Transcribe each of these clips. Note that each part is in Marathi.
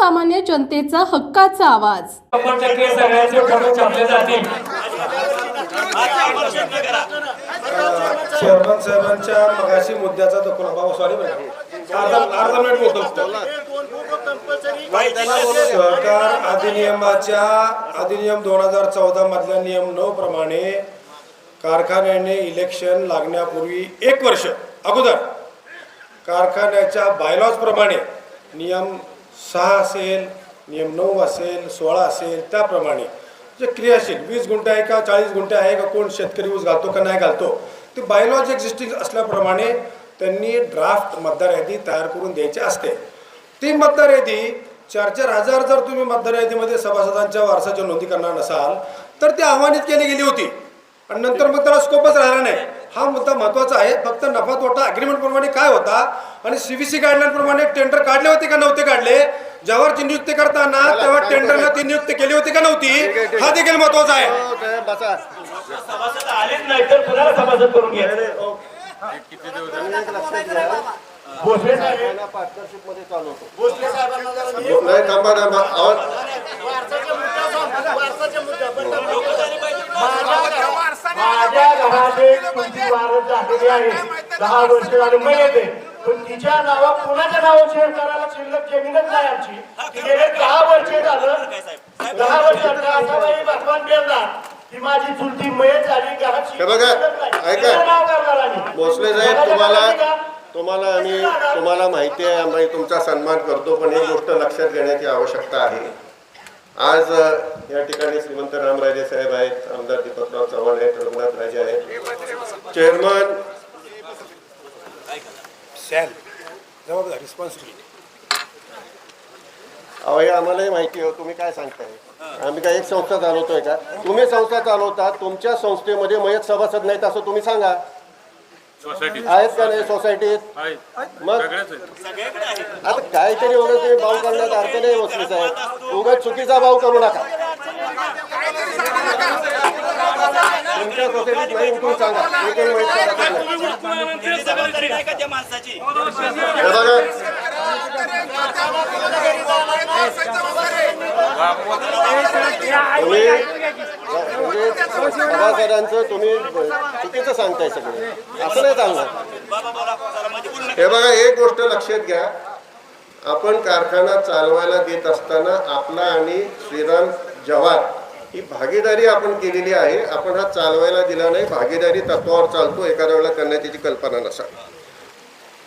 सर्वसामान्य जनतेचा हक्काचा आवाज. चेअरमन साहेबांच्या मगाशी मुद्द्याचा तो कोणा भाऊ सॉरी अर्धा मिनिट. सहकार अधिनियमाच्या अधिनियम दोन हजार चौदा मधल्या नियम नऊ प्रमाणे कारखान्याने इलेक्शन लागण्यापूर्वी एक वर्ष अगोदर कारखान्याच्या बायलॉज प्रमाणे नियम सहा असेल नियम नऊ असेल सोळा असेल त्याप्रमाणे. जे क्रियाशील वीस गुंठे आहे का चाळीस गुंठे आहे का कोण शेतकरी ऊस घालतो का नाही घालतो ते बायलॉज एक्झिस्टिंग असल्याप्रमाणे त्यांनी ड्राफ्ट मतदार यादी तयार करून द्यायची असते. ती मतदार यादी चार चार हजार जर तुम्ही मतदार यादीमध्ये सभासदांच्या वारसाच्या नोंदी करणार नसाल तर ती आव्हानित केली गेली होती. आणि नंतर मग त्याला स्कोपच राहिला नाही. हा मुद्दा महत्त्वाचा आहे. फक्त नफा तोटा अग्रीमेंट प्रमाणे काय होता? आणि सीबीसी गाईडलाईन प्रमाणे टेंडर काढले होते का नव्हते काढले? ज्यावर ती नियुक्ती करताना तेव्हा टेंडरला ती नियुक्ती केली होती का नव्हती? हा देखील महत्त्वाचा आहे. बसा. सभासद आलेच नाही तर कुणाला सभासद करून घ्या भोसले साहेब पार्टनरशिपमध्ये चालवतो नाही थांबा थांबा आवाज माझ्या घराचे तुमची वारस झालेली आहे. दहा वर्ष झाले मी येते. पण तिच्या नावा कुणाच्या नावावर शेअर करायला शिल्लक जमीनच नाही आमची? गेले दहा वर्ष झालं. दहा वर्ष असा बाई भगवान बेलला ती माझी चुलती मयत झाली. घराची नाव. भोसले साहेब तुम्हाला? तुम्हाला आम्ही तुम्हाला माहिती आहे आम्ही तुमचा सन्मान करतो पण ही गोष्ट लक्षात घेण्याची आवश्यकता आहे. आज या ठिकाणी श्रीमंत रामराजे साहेब आहेत आमदार दीपकराव चव्हाण आहेत रघुनाथ राजे आहेत. चेअरमन हे आम्हालाही माहिती आहे तुम्ही काय सांगताय? आम्ही काय एक संस्था चालवतोय का? तुम्ही संस्था चालवता तुमच्या संस्थेमध्ये मयत सभासद नाहीत असं तुम्ही सांगा. सोसायटी आहेत का नाही सोसायटीत मग? सगळ्याच आता काहीतरी वगैरे तुम्ही भाव करण्यात अर्थ नाही वसले साहेब. उगाच चुकीचा भाव करू नका. तुमच्या सोसायटीत नाही तुम्ही सांगा. मी काही माहीत सांगत नाही. जबाबदारी नाही का त्या माणसाची हे तुम्ही म्हणजे सभासदांचं तुम्ही चुकीचं सांगताय सगळं. असं नाही चांगलं हे बघा एक गोष्ट लक्षात घ्या. आपण कारखाना चालवायला देत असताना आपला आणि श्रीराम जवार ही भागीदारी आपण केलेली आहे. आपण हा चालवायला दिला नाही. भागीदारी तत्वावर चालतो. एखाद्या वेळेला करण्याची त्याची कल्पना नसा.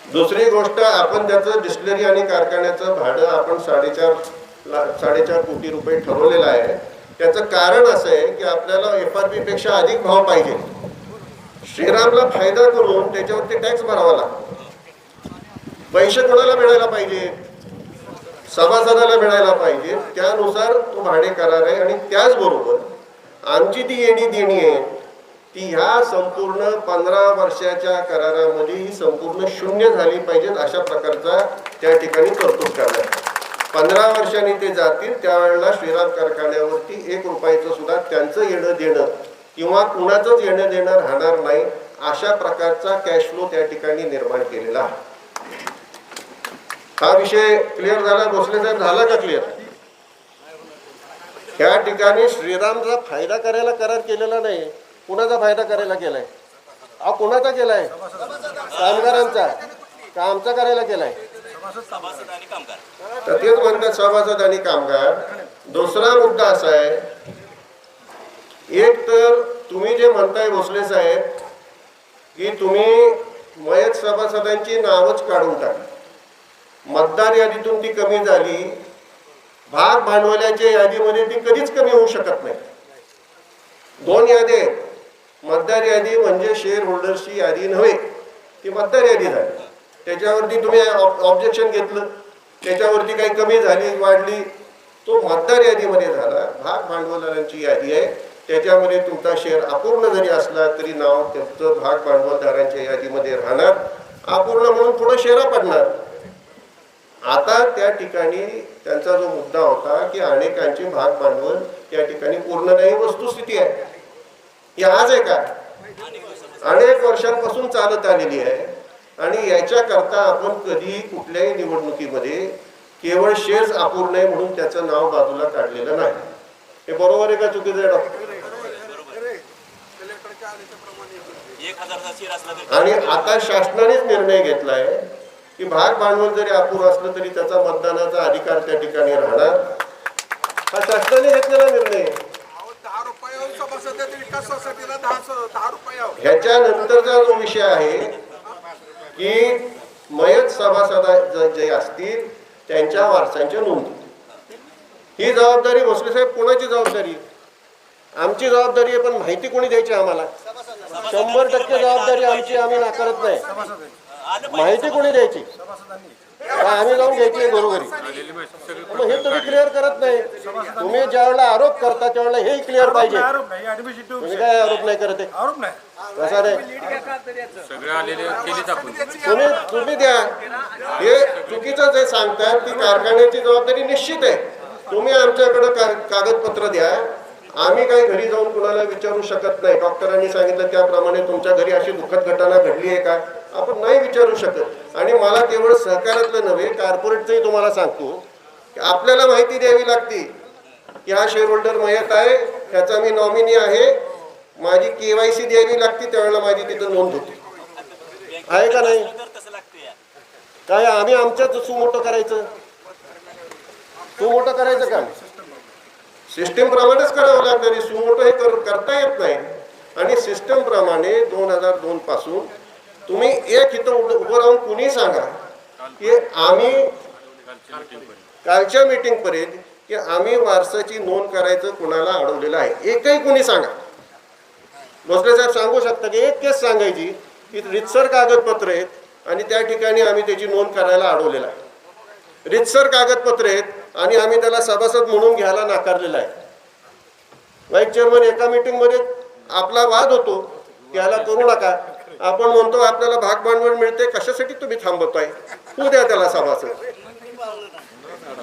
दुसरी गोष्ट आपण त्याचं डिस्टलरी आणि कारखान्याचं भाडं आपण साडेचार ला साडेचार कोटी रुपये ठरवलेलं आहे. त्याचं कारण असं आहे की आपल्याला एफ आरपेक्षा अधिक भाव पाहिजे. श्रीरामला फायदा करून त्याच्यावरती टॅक्स भरावा लागतो. पैसे कोणाला मिळायला पाहिजे? सभासदाला मिळायला पाहिजे. त्यानुसार तो भाडे करार आहे आणि त्याचबरोबर आमची ती येणी देणी आहे ती ह्या संपूर्ण पंधरा वर्षाच्या करारामध्ये ही संपूर्ण शून्य झाली पाहिजेत अशा प्रकारचा त्या ठिकाणी तरतूद करण्यात पंधरा वर्षांनी ते जातील त्यावेळेला श्रीराम कारखान्यावरती एक रुपयाचं सुद्धा त्यांचं येणं देणं किंवा कुणाचंच येणं देणं राहणार नाही अशा प्रकारचा कॅश फ्लो त्या ठिकाणी निर्माण केलेला आहे. हा विषय क्लिअर झाला? भोसले साहेब झाला का क्लिअर या ठिकाणी श्रीरामचा फायदा करायला करार केलेला नाही. कुणाचा फायदा करायला केलाय? हा कुणाचा केलाय? कामगारांचा. का आमचा करायला केलाय? तर तेच म्हणतात सभासद आणि कामगार दुसरा मुद्दा असा आहे एक तर तुम्ही जे म्हणताय भोसले साहेब की तुम्ही मयत सभासदांची नावच काढून टाका. मतदार यादीतून ती कमी झाली भाग भांडवलाच्या यादीमध्ये ती कधीच कमी होऊ शकत नाही. दोन यादी आहेत. मतदार यादी म्हणजे शेअर होल्डर्सची यादी नव्हे ती मतदार यादी झाली. त्याच्यावरती तुम्ही ऑब्जेक्शन घेतलं. त्याच्यावरती काही कमी झाली वाढली. तो मतदार यादीमध्ये झाला. भाग भांडवलदारांची यादी आहे. त्याच्यामध्ये तुमचा शेअर अपूर्ण जरी असला तरी नाव त्याचं भाग भांडवलदारांच्या यादीमध्ये राहणार. अपूर्ण म्हणून पुढे शेरा पडणार. आता त्या ठिकाणी त्यांचा जो मुद्दा होता की अनेकांचे भाग भांडवल त्या ठिकाणी पूर्ण नाही वस्तुस्थिती आहे. ही आज आहे का? अनेक वर्षांपासून चालत आलेली आहे. आणि याच्याकरता आपण कधी कुठल्याही निवडणुकीमध्ये केवळ शेअर्स अपूर्ण आहे म्हणून त्याचं नाव बाजूला काढलेलं नाही. हे बरोबर आहे का चुकीचं आहे डॉक्टर? आणि आता शासनानेच निर्णय घेतलाय की भाग भांडवल जरी अपुरं असलं तरी त्याचा मतदानाचा अधिकार त्या ठिकाणी राहणार. हा शासनाने घेतलेला निर्णय. ह्याच्यानंतरचा जो विषय आहे की मयत सभासद जे असतील त्यांच्या वारसांच्या नोंदी. ही जबाबदारी भोसले साहेब कोणाची जबाबदारी? आमची जबाबदारी आहे पण माहिती कोणी द्यायची आम्हाला? शंभर टक्के जबाबदारी आमची आम्ही नाकारत नाही. माहिती कोणी द्यायची? आम्ही जाऊन घ्यायची सगळी मग हे तुम्ही क्लिअर करत नाही. तुम्ही ज्या वेळेला आरोप करता त्यावेळेला हे क्लिअर पाहिजे. आरोप नाही. ऍडमिनिस्ट्रेटिव्ह तुम्ही काय आरोप नाही करत आहे? आरोप नाही. कसा रे? सगळे आलेले केलीच आपण. तुम्ही तुम्ही द्या. हे चुकीचं जे सांगतात ती कारखान्याची जबाबदारी निश्चित आहे. तुम्ही आमच्याकडे का- कागदपत्र द्या. आम्ही काही घरी जाऊन कुणाला विचारू शकत नाही. डॉक्टरांनी सांगितलं त्याप्रमाणे तुमच्या घरी अशी दुःखद घटना घडली आहे का? आपण नाही विचारू शकत. आणि मला केवळ सहकारातलं नव्हे कार्पोरेटचंही तुम्हाला सांगतो की आपल्याला माहिती द्यावी लागते की हा शेअर होल्डर मयत आहे ह्याचा मी नॉमिनी आहे माझी केवायसी द्यावी लागते त्यावेळेला माझी तिथं नोंद होते. आहे का नाही? काय आम्ही आमच्याच सुमोटं करायचं? सुमोटं करायचं का? सिस्टीम प्रमाणेच करावं लागणार सुमोटं हे कर- करता येत नाही. आणि सिस्टम प्रमाणे दोन हजार दोन पासून तुम्ही एक इथं उभं उभं राहून कुणी सांगा की आम्ही कालच्या मीटिंग पर्यंत की आम्ही वारसाची नोंद करायचं कुणाला अडवलेलं आहे. एकही कुणी सांगा. भोसले साहेब सांगू शकता की एक केस सांगायची की रितसर कागदपत्र आहेत आणि त्या ठिकाणी आम्ही त्याची नोंद करायला अडवलेलं आहे. रितसर कागदपत्र आहेत आणि आम्ही त्याला सभासद म्हणून घ्यायला नाकारलेलं आहे. व्हाईस चेअरमन एका मीटिंगमध्ये आपला वाद होतो. त्याला करू नका. आपण म्हणतो आपल्याला भाग भांडवल मिळते कशासाठी तुम्ही थांबवताय? तू द्या त्याला सभासद.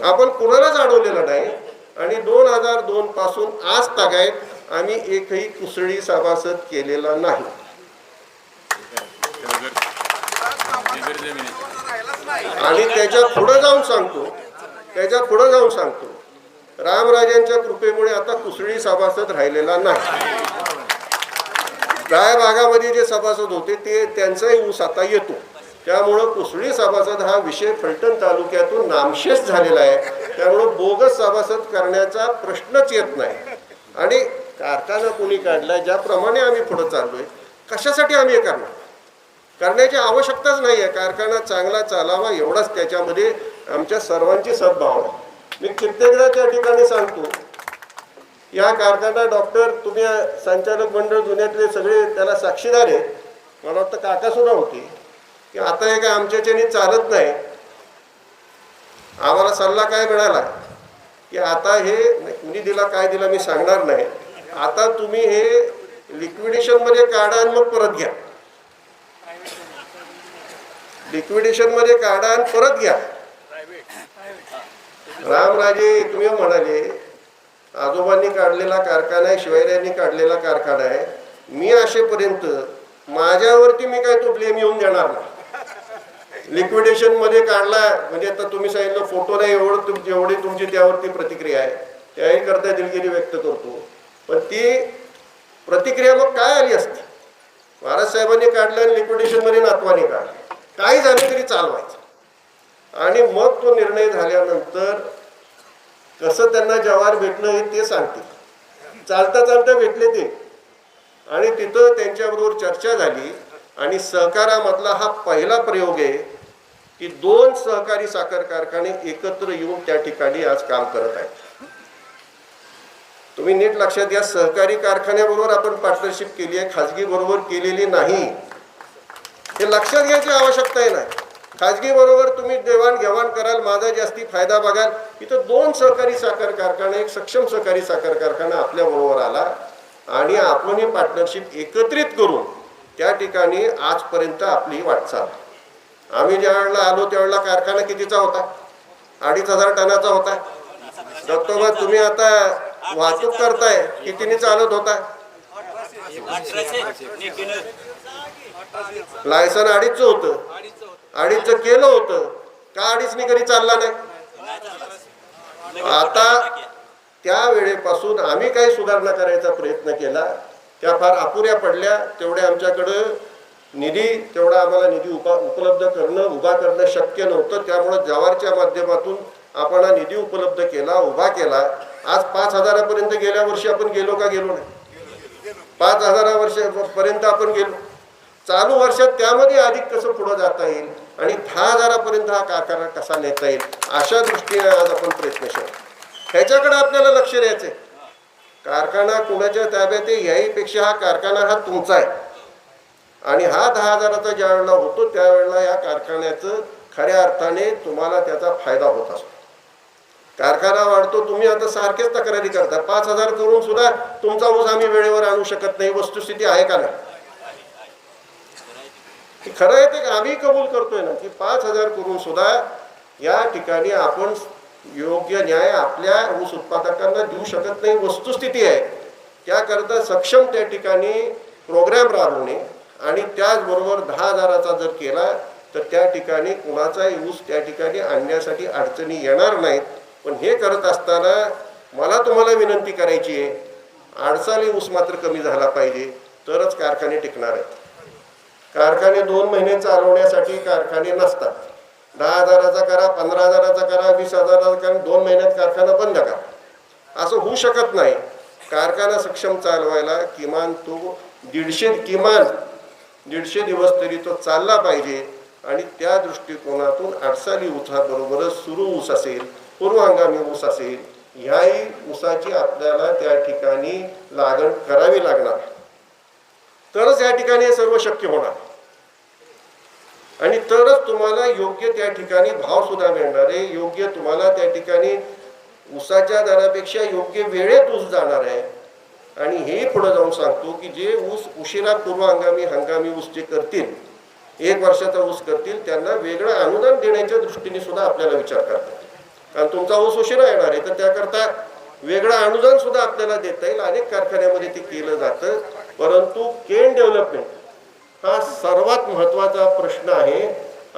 आपण कुणालाच अडवलेलं नाही. आणि दोन हजार दोन पासून आज तागायत आम्ही एकही कुसळी सभासद केलेला नाही. आणि त्याच्या पुढे जाऊन सांगतो त्याच्या पुढे जाऊन सांगतो. रामराजांच्या कृपेमुळे आता कुसळी सभासद राहिलेला नाही. भागामध्ये जे सभासद होते ते त्यांचाही ऊस आता येतो. त्यामुळं कुसळी सभासद हा विषय फलटण तालुक्यातून नामशेष झालेला आहे. त्यामुळं बोगस सभासद करण्याचा प्रश्नच येत नाही. आणि कारखाना कोणी काढला ज्याप्रमाणे आम्ही पुढं चाललोय कशासाठी आम्ही हे करणार? करण्याची आवश्यकताच नाही आहे कारखाना चांगला चालावा एवढाच त्याच्यामध्ये आमच्या सर्वांची सद्भावना मी कित्येकदा त्या ठिकाणी सांगतो या कारखाना डॉक्टर तुम्ही संचालक मंडळ जुन्यातले सगळे त्याला साक्षीदार आहेत. मला वाटतं काका सुद्धा की आता हे काय आमच्याच्याने चालत नाही. आम्हाला सल्ला काय मिळाला? की आता हे कुणी दिला काय दिला मी सांगणार नाही. आता तुम्ही हे लिक्विडेशनमध्ये काढा आणि मग परत घ्या. लिक्विडेशनमध्ये काढा आणि परत घ्या. रामराजे तुम्ही म्हणाले आजोबांनी काढलेला कारखाना आहे शिवायऱ्यांनी काढलेला कारखाना आहे. मी असेपर्यंत माझ्यावरती मी काय तो ब्लेम येऊन देणार ना लिक्विडेशनमध्ये काढला म्हणजे आता तुम्ही सांगितलं फोटो नाही एवढं तुम जेवढी तुमची त्यावरती प्रतिक्रिया आहे. त्याही करता दिलगिरी व्यक्त करतो. पण ती प्रतिक्रिया मग काय आली असती? महाराज साहेबांनी काढलं आणि लिक्विडेशनमध्ये नातवाने काढलं. काही झालं तरी चालवायचं. आणि मग तो निर्णय झाल्यानंतर कसं त्यांना जवार भेटणं हे ते सांगतील. चालता चालता भेटले ते. आणि तिथं त्यांच्याबरोबर चर्चा झाली आणि सहकारामधला हा पहिला प्रयोग आहे की दोन सहकारी साखर कारखाने एकत्र येऊन त्या ठिकाणी आज काम करत आहेत. तुम्ही नीट लक्षात घ्या सहकारी कारखान्याबरोबर आपण पार्टनरशिप केली आहे खाजगी बरोबर केलेली नाही. हे लक्षात घ्यायची आवश्यकता आहे नाही. खाजगी बरोबर तुम्ही देवाणघेवाण कराल माझा जास्ती फायदा बघाल. इथं दोन सहकारी साखर कारखाने एक सक्षम सहकारी साखर कारखाना आपल्या बरोबर आला आणि आपण ही पार्टनरशिप एकत्रित करून त्या ठिकाणी आजपर्यंत आपली वाटचाल. आम्ही ज्या वेळेला आलो त्यावेळेला कारखाना कितीचा होता? अडीच हजार टनाचा होता. दत्तोबा तुम्ही आता वाहतूक करताय कितीने चालत होता? लायसन अडीचचं होतं. अडीचचं केलं होतं. का अडीचनी कधी चालला नाही? आता त्या वेळेपासून आम्ही काही सुधारणा करायचा प्रयत्न केला. त्या फार अपुऱ्या पडल्या. तेवढ्या आमच्याकडं निधी तेवढा आम्हाला निधी उपा उपलब्ध करणं उभा करणं शक्य नव्हतं. त्यामुळं जवारच्या माध्यमातून आपण हा निधी उपलब्ध केला उभा केला. आज पाच हजारापर्यंत गेल्या वर्षी आपण गेलो का गेलो नाही? पाच हजारा वर्षापर्यंत आपण गेलो. चालू वर्षात त्यामध्ये अधिक कसं पुढं जाता येईल? आणि दहा हजारापर्यंत हा कारखाना कसा नेता येईल अशा दृष्टीने आज आपण प्रयत्नशील ह्याच्याकडे आपल्याला लक्ष द्यायचं आहे कारखाना कुणाच्या ताब्यात आहे याहीपेक्षा हा कारखाना हा तुमचा आहे. आणि हा दहा हजाराचा ज्या वेळेला होतो त्यावेळेला या कारखान्याचं खऱ्या अर्थाने तुम्हाला त्याचा फायदा होत असतो. कारखाना वाढतो तुम्ही आता सारखेच तक्रारी करता. पाच हजार करून सुद्धा तुमचा ऊस आम्ही वेळेवर आणू शकत नाही. वस्तुस्थिती आहे का नाही? हे खरं आहे ते आम्ही कबूल करतोय ना की पाच हजार करून सुद्धा या ठिकाणी आपण योग्य न्याय आपल्या ऊस उत्पादकांना देऊ शकत नाही. वस्तुस्थिती आहे. त्याकरता सक्षम त्या ठिकाणी प्रोग्राम राबवणे आणि त्याचबरोबर दहा हजाराचा जर केला तर त्या ठिकाणी कुणाचाही ऊस त्या ठिकाणी आणण्यासाठी अडचणी येणार नाहीत. पण हे करत असताना मला तुम्हाला विनंती करायची आहे आडसाली ऊस मात्र कमी झाला पाहिजे तरच कारखाने टिकणार आहेत. कारखाने दोन महिने चालवण्यासाठी कारखाने नसतात. दहा हजाराचा करा पंधरा हजाराचा करा वीस हजाराचा करा दोन महिन्यात कारखाना बंद करा. असं होऊ शकत नाही. कारखाना सक्षम चालवायला किमान तो दीडशे किमान दीडशे दिवस तरी तो चालला पाहिजे आणि त्या दृष्टिकोनातून अडसाली ऊसाबरोबरच सुरू ऊस असेल पूर्व हंगामी ऊस असेल ह्याही ऊसाची आपल्याला त्या ठिकाणी लागण करावी लागणार. तरच या ठिकाणी हे सर्व शक्य होणार. आणि तरच तुम्हाला योग्य त्या ठिकाणी भाव सुद्धा मिळणार आहे. योग्य तुम्हाला त्या ठिकाणी ऊसाच्या दरापेक्षा योग्य वेळेत ऊस जाणार आहे. आणि हे पुढे जाऊन सांगतो की जे ऊस उशिरा पूर्व हंगामी हंगामी ऊस जे करतील एक वर्षाचा ऊस करतील त्यांना वेगळं अनुदान देण्याच्या दृष्टीने सुद्धा आपल्याला विचार करतात. कारण तुमचा ऊस उशिरा येणार आहे तर त्याकरता वेगळं अनुदान सुद्धा आपल्याला देता येईल. अनेक कारखान्यामध्ये ते केलं जातं. परंतु केन डेव्हलपमेंट हा सर्वात महत्त्वाचा प्रश्न आहे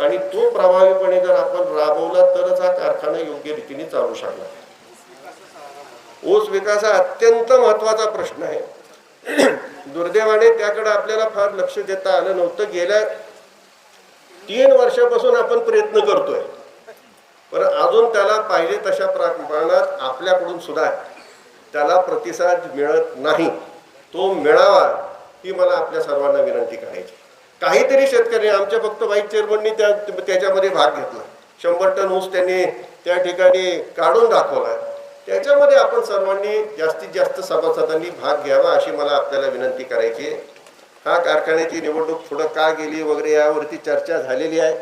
आणि तो प्रभावीपणे जर आपण राबवला तरच हा कारखाना योग्य रीतीने चालू शकला ऊस विकास हा अत्यंत महत्त्वाचा प्रश्न आहे. दुर्दैवाने त्याकडे आपल्याला फार लक्ष देता आलं नव्हतं. गेल्या तीन वर्षापासून आपण प्रयत्न करतोय. पण अजून त्याला पाहिजे तशा प्रमाणात आपल्याकडून सुद्धा त्याला प्रतिसाद मिळत नाही. तो मिळावा ही मला आपल्या सर्वांना विनंती करायची. काहीतरी शेतकरी आमच्या फक्त व्हाईस चेअरमननी त्या त्याच्यामध्ये भाग घेतला. शंभर टन ऊस त्यांनी त्या ठिकाणी काढून दाखवला. त्याच्यामध्ये आपण सर्वांनी जास्तीत जास्त सभासदांनी भाग घ्यावा अशी मला आपल्याला विनंती करायची आहे. हा कारखान्याची निवडणूक पुढं का गेली वगैरे यावरती चर्चा झालेली आहे.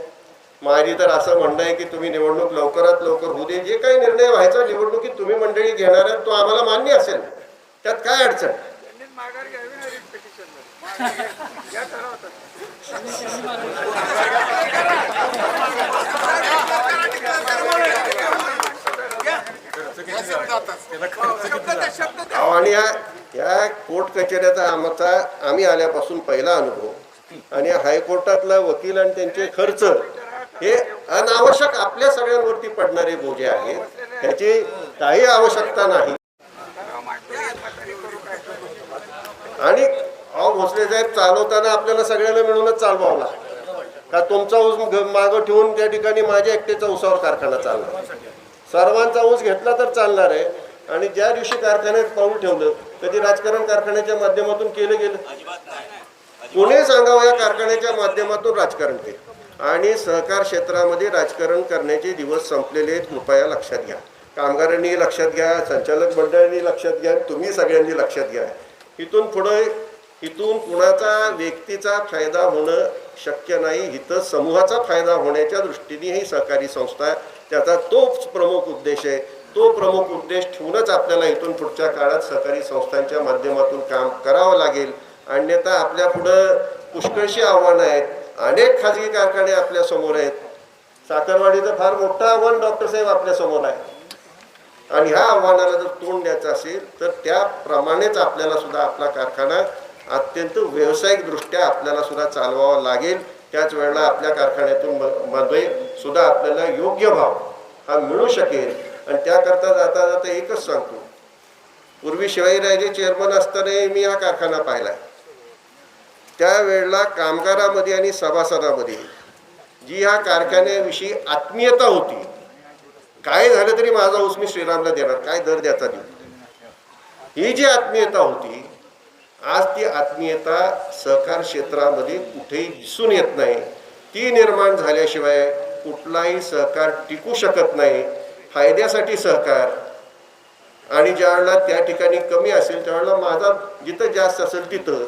माझी तर असं म्हणणं आहे की तुम्ही निवडणूक लवकरात लवकर होऊ दे. जे काही निर्णय व्हायचा निवडणुकीत तुम्ही मंडळी घेणार आहात तो आम्हाला मान्य असेल. त्यात काय अडचण? माघार घ्यावी ना पिटिशन या आणि या या कोर्ट कचेऱ्याचा आमचा आम्ही आल्यापासून पहिला अनुभव. आणि हायकोर्टातला वकील आणि त्यांचे खर्च हे अनावश्यक आपल्या सगळ्यांवरती पडणारे बोजे आहेत. त्याची काही आवश्यकता नाही आणि अहो भोसले साहेब चालवताना आपल्याला सगळ्यांना मिळूनच चालवावं लागतं. का तुमचा ऊस मागं ठेवून त्या ठिकाणी माझ्या एकट्याचा ऊसावर कारखाना चालणार. सर्वांचा ऊस घेतला तर चालणार आहे. आणि ज्या दिवशी कारखान्यात पाऊल ठेवलं कधी राजकारण कारखान्याच्या माध्यमातून केलं गेलं. कोणी सांगावं या कारखान्याच्या माध्यमातून राजकारण केलं. आणि सहकार क्षेत्रामध्ये राजकारण करण्याचे दिवस संपलेले आहेत कृपया लक्षात घ्या. कामगारांनी लक्षात घ्या संचालक मंडळांनी लक्षात घ्या तुम्ही सगळ्यांनी लक्षात घ्या. इथून पुढे इथून कुणाचा व्यक्तीचा फायदा होणं शक्य नाही इथं समूहाचा फायदा होण्याच्या दृष्टीने ही सहकारी संस्था आहे. त्याचा तोच प्रमुख उद्देश आहे. तो प्रमुख उद्देश ठेवूनच आपल्याला इथून पुढच्या काळात सहकारी संस्थांच्या माध्यमातून काम करावं लागेल. अन्यथा आपल्या पुढं पुष्कळशी आव्हानं आहेत. अनेक खाजगी कारखाने आपल्यासमोर आहेत. साखरवाडीचं फार मोठं आव्हान डॉक्टर साहेब आपल्यासमोर आहे. आणि ह्या आव्हानाला जर तोंड द्यायचं असेल तर त्याप्रमाणेच आपल्याला सुद्धा आपला कारखाना अत्यंत व्यावसायिकदृष्ट्या आपल्याला सुद्धा चालवावा लागेल. त्याच वेळेला आपल्या कारखान्यातून म- मध्ये सुद्धा आपल्याला योग्य भाव हा मिळू शकेल. आणि त्याकरता जाता जाता एकच सांगतो. पूर्वी शिवाजीराजे चेअरमन असतानाही मी हा कारखाना पाहिला त्यावेळेला कामगारामध्ये आणि सभासदामध्ये जी ह्या कारखान्याविषयी आत्मीयता होती. काय झालं तरी माझा ऊस मी श्रीरामला देणार काय दर द्याचा देऊ? ही जी आत्मीयता होती आज ती आत्मीयता सहकार क्षेत्रामध्ये कुठेही दिसून येत नाही. ती निर्माण झाल्याशिवाय कुठलाही सहकार टिकू शकत नाही. फायद्यासाठी सहकार. आणि ज्यावेळेला त्या ठिकाणी कमी असेल त्यावेळेला माझा जिथं जास्त असेल तिथं.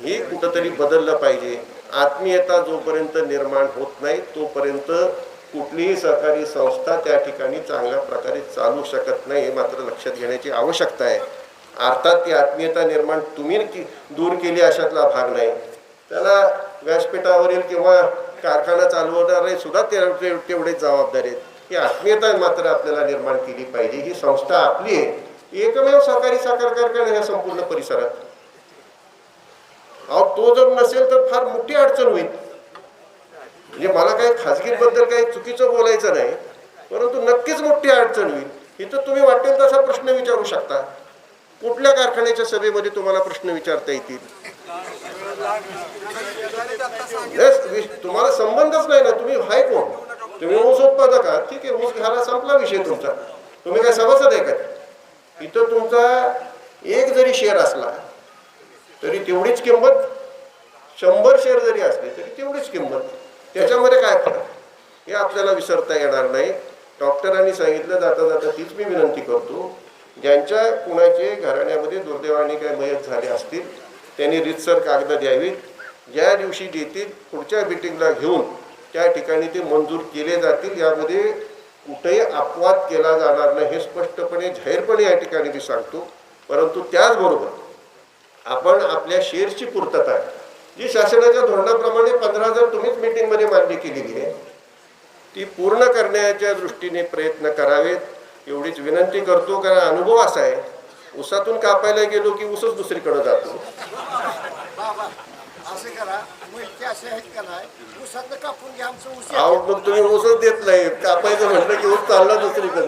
हे कुठंतरी बदललं पाहिजे. आत्मीयता जोपर्यंत निर्माण होत नाही तोपर्यंत कुठलीही सहकारी संस्था त्या ठिकाणी चांगल्या प्रकारे चालू शकत नाही हे मात्र लक्षात घेण्याची आवश्यकता आहे. अर्थात ती आत्मीयता निर्माण तुम्ही दूर केली अशातला भाग नाही. त्याला व्यासपीठावरील किंवा कारखाना चालवणारे सुद्धा ते तेवढेच जबाबदारी आहेत. ही आत्मीयता मात्र आपल्याला निर्माण केली पाहिजे. ही संस्था आपली आहे. एकमेव सहकारी साखर कारखाना ह्या संपूर्ण परिसरात. अहो तो जर नसेल तर फार मोठी अडचण होईल. म्हणजे मला काही खाजगीबद्दल काही चुकीचं बोलायचं नाही परंतु नक्कीच मोठी अडचण होईल. इथं तुम्ही वाटेल तसा प्रश्न विचारू शकता. कुठल्या कारखान्याच्या सभेमध्ये तुम्हाला प्रश्न विचारता येतील? तुम्हाला संबंधच नाही ना तुम्ही हाय कोण? तुम्ही ऊस उत्पादक आहात. ठीक आहे ऊस घ्यायला संपला विषय तुमचा. तुम्ही काय सभासद आहे का? इथं तुमचा एक जरी शेअर असला तरी तेवढीच किंमत शंभर शेअर जरी असले तरी तेवढीच किंमत. त्याच्यामध्ये काय फरक? हे आपल्याला विसरता येणार नाही. डॉक्टरांनी सांगितलं जाता जाता तीच मी विनंती करतो. ज्यांच्या कुणाचे घराण्यामध्ये दुर्दैवाने काय मयत झाले असतील त्यांनी रितसर कागद द्यावीत. ज्या दिवशी देतील पुढच्या मिटिंगला घेऊन त्या ठिकाणी ते मंजूर केले जातील. यामध्ये कुठेही अपवाद केला जाणार नाही हे स्पष्टपणे जाहीरपणे या ठिकाणी मी सांगतो. परंतु त्याचबरोबर आपण आपल्या शेअरची पूर्तता जी शासनाच्या धोरणाप्रमाणे पंधरा हजार तुम्हीच मीटिंगमध्ये मान्य केलेली आहे ती पूर्ण करण्याच्या दृष्टीने प्रयत्न करावेत. एवढीच विनंती करतो कारण अनुभव असा आहे ऊसातून कापायला गेलो की ऊसच दुसरीकडे जातो. अहो मग तुम्ही ऊसच देत नाही कापायचं म्हटलं की ऊस चालला दुसरीकडे.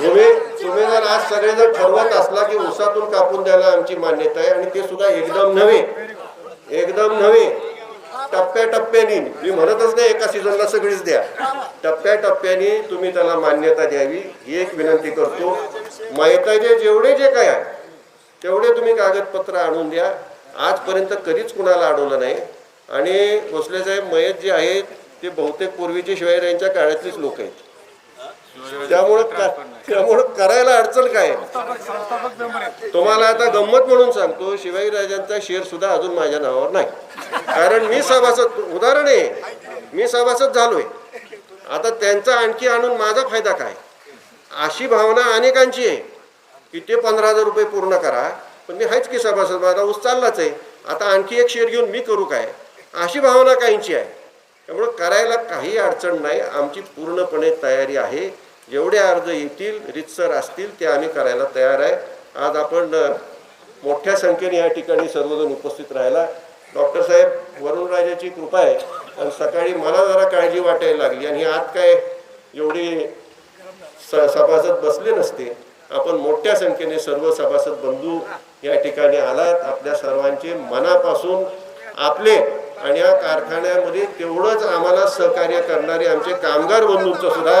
तुम्ही तुम्ही जर आज सगळेजण ठरवत असला की ऊसातून कापून द्यायला आमची मान्यता आहे आणि ते सुद्धा एकदम नव्हे एकदम नव्हे. टप्प्याटप्प्याने मी म्हणतच नाही एका सीझनला सगळीच द्या. टप्प्याटप्प्याने तुम्ही त्याला मान्यता द्यावी ही एक विनंती करतो. माहिताचे जेवढे जे काय आहे तेवढे तुम्ही कागदपत्र आणून द्या. आजपर्यंत कधीच कुणाला अडवलं नाही. आणि भोसले साहेब मयत जे आहेत ते बहुतेक पूर्वीचे शिवाजीरायांच्या काळातलीच लोक आहेत. त्यामुळं का- त्यामुळं करायला अडचण काय? तुम्हाला आता गंमत म्हणून सांगतो शिवाजीराजांचा शेअर सुद्धा अजून माझ्या नावावर नाही. कारण मी सभासद उदाहरण आहे. मी सभासद झालोय. आता त्यांचा आणखी आणून माझा फायदा काय? अशी भावना अनेकांची आहे. की ते पंधरा हजार रुपये पूर्ण करा पण मी हायच की सभासद माझा ऊस चाललाच आहे. आता आणखी एक शेअर घेऊन मी करू काय? अशी भावना काहींची आहे. त्यामुळं करायला काही अडचण नाही. आमची पूर्णपणे तयारी आहे. जेवढे अर्ज येतील रितसर असतील ते आम्ही करायला तयार आहे. आज आपण मोठ्या संख्येने या ठिकाणी सर्वजण उपस्थित राहिला. डॉक्टर साहेब वरुणराजाची कृपा आहे. आणि सकाळी मला जरा काळजी वाटायला लागली आणि आज काय एवढी स सभासद बसले नसते. आपण मोठ्या संख्येने सर्व सभासद बंधू या ठिकाणी आलात. आपल्या सर्वांचे मनापासून आपले आणि या कारखान्यामध्ये तेवढंच आम्हाला सहकार्य करणारे आमचे कामगार बंधूंचं सुद्धा